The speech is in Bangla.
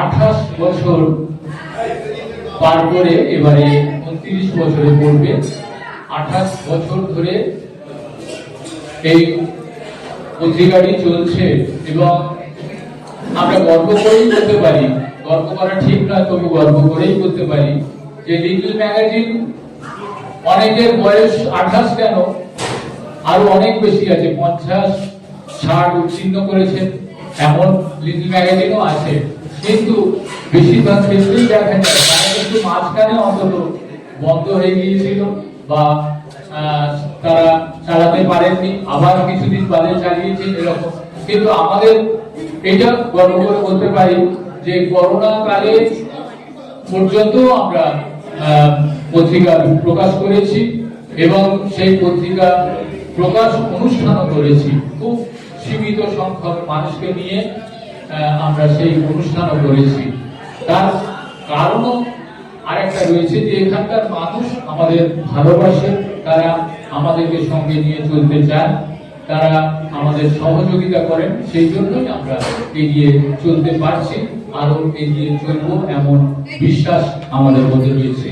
আঠাশ বছর পার করে এবারে উনত্রিশ বছরে পড়বে। আঠাশ বছর ধরে এই পত্রিকাটি চলছে এবং আমরা গর্ব করেই করতে পারি, গর্ব করা ঠিক না, তবে গর্ব করেই করতে পারি যে লিটল ম্যাগাজিন অনেকের বয়স আঠাশ কেন? আরও অনেক বেশি আছে, পঞ্চাশ, ষাট উচ্ছিন্ন করেছেন এমন লিটল ম্যাগাজিনও আছে। কিন্তু বেশিরভাগ ক্ষেত্রেই যায় তারা কিন্তু মাঝখানে অন্তত বন্ধ হয়ে গিয়েছিল বা তারা চালাতে পারেননি, আবার কিছুদিন বাদে চালিয়েছেন এরকম। কিন্তু আমাদের এটা গর্ব করে বলতে পারি যে করোনা কালে পর্যন্ত আমরা পত্রিকা প্রকাশ করেছি এবং সেই পত্রিকা প্রকাশ অনুষ্ঠানও করেছি। খুব সীমিত সংখ্যক মানুষকে নিয়ে আমরা সেই অনুষ্ঠানও করেছি তার কারণও আরেকটা রয়েছে যে এখানকার মানুষ আমাদের ভালোবাসে, তারা আমাদেরকে সঙ্গে নিয়ে চলতে চান তারা আমাদের সহযোগিতা করেন, সেই জন্যই আমরা এগিয়ে চলতে পারছি আরও এগিয়ে চলবো এমন বিশ্বাস আমাদের মধ্যে রয়েছে।